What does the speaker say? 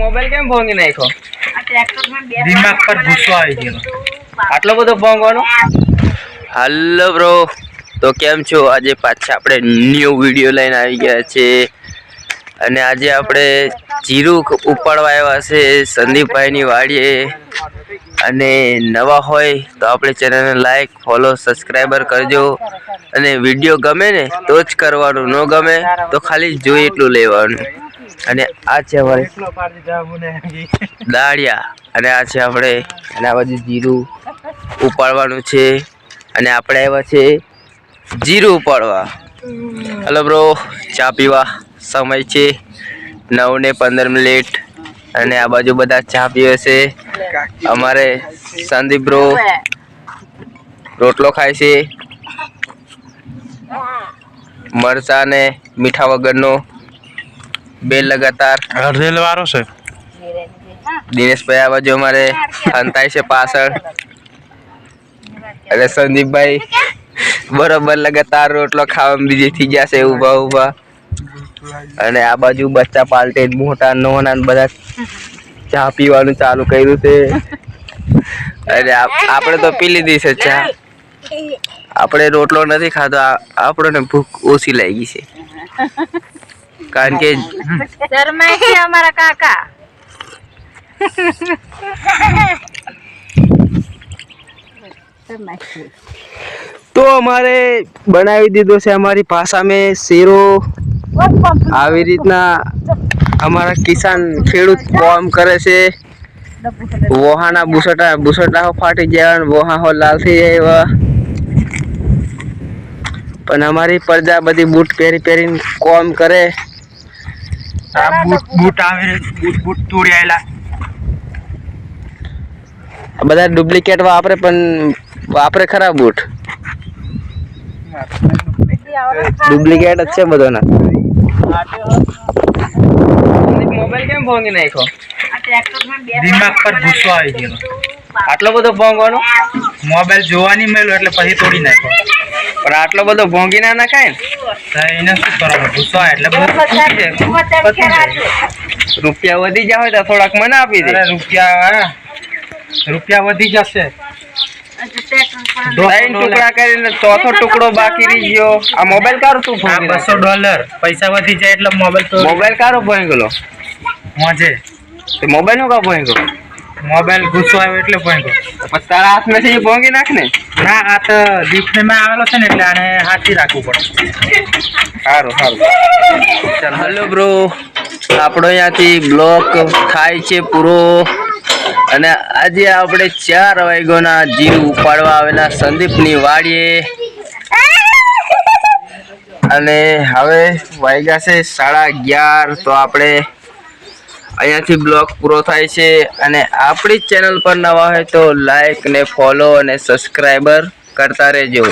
Mobile કેમ ભોંગી નાખ્યો? દિમાગ પર ગુસ્સો આવી ગયો. આટલો બધો ભોંગવાનો હાલો બ્રો તો કેમ છો? આજે પાછા આપણે ન્યૂ વીડિયો લઈને આવી ગયા છે. અને આજે આપણે જીરું ઉપાડવા આવ્યા છે સંદીપભાઈની વાડીએ. અને નવા હોય તો આપણે ચેનલને લાઈક ફોલો સબસ્ક્રાઈબર કરજો. અને વીડિયો ગમે ને તો જ કરવાનું. ન ગમે તો ખાલી જોઈ એટલું લેવાનું. અને આ છે અમારે દાળિયા. અને આ છે આપણે અને આ બાજુ જીરું ઉપાડવાનું છે. અને આપણે આવ્યા છે જીરું ઉપાડવા. હલો બ્રો ચા પીવા સમય છે નવ ને પંદર મિનિટ. અને આ બાજુ બધા ચા પીવે છે. અમારે સંદીપ બ્રો રોટલો ખાય છે. મરચા ને મીઠા વગરનો. બે લગાતાર. હળદેલ વાળો છે. દિનેશભાઈ આ બાજુ અમારે અંતાય છે પાછળ. અને સંદીપભાઈ બરોબર લગાતાર રોટલો ખાવા બીજી થઈ ગયા છે ઊભા ઊભા. અને આ બાજુ બચ્ચા પાલટે મોટા નોના બધા ચા પીવાનું ચાલુ કર્યું છે. અને આપ- આપણે તો પી લીધી છે ચા. આપણે રોટલો નથી ખાધો આપણને ભૂખ ઓછી લાગી છે. કારણ કે શર્માય છે અમારા કાકા. તો અમારે બનાવી દીધો છે અમારી ભાષા મેં શેરો. આવી રીતના અમારા કિસાન ખેડૂત કામ કરે છે. વોહાના બુસટા બુસટા ફાટી ગયા વોહા હો લાલ થઈ જાય એવા પણ અમારી પ્રજા બધી બૂટ પહેરી પહેરીને કોમ કરે. બધા ડુપ્લિકેટ વાપરે પણ વાપરે ખરા બૂટ ડુપ્લિકેટ જ છે બધાના મોબાઈલ કેમ ભોંગી નાખ્યો દિમાગ પર ગુસ્સો આવી ગયો આટલો બધો ભોંગવાનો મોબાઈલ જોવાની મેળ્યો એટલે પછી તોડી નાખ્યો પણ આટલો બધો ભોંગી ના નખાય ને. રૂપિયા વધી જાય હોય તો થોડાક મને આપી દે. રૂપિયા રૂપિયા વધી જશે. ત્રણ ટુકડા કરીને ચોથો ટુકડો બાકી રહી ગયો. આ મોબાઈલ કારો તું બસો ડોલર. પૈસા વધી જાય એટલે મોબાઈલ તો મોબાઈલ કારો ભોંગેલો? મોજે. તે મોબાઈલ નો કા ગયો મોબાઈલ ગુસ્સો આવ્યો એટલે પણ પછી તારા હાથમાં થી ભોંગી નાખ ને ના આ તો દીપને માં આવેલો છે ને એટલે આને હાથી રાખવું પડે. સારું સારું. હલો બ્રો આપણો અહીંયાથી બ્લોક થાય છે પૂરો. અને આજે આપણે ચાર વાગ્યોના જીવ ઉપાડવા આવેલા સંદીપની વાડીએ. અને હવે વાગ્યા છે સાડા અગિયાર તો આપણે અહીંયાથી બ્લોગ પૂરો થાય છે અને આપણી ચેનલ પર નવા હોય તો લાઈક ને ફોલો અને સબસ્ક્રાઈબર કરતા રહેજો.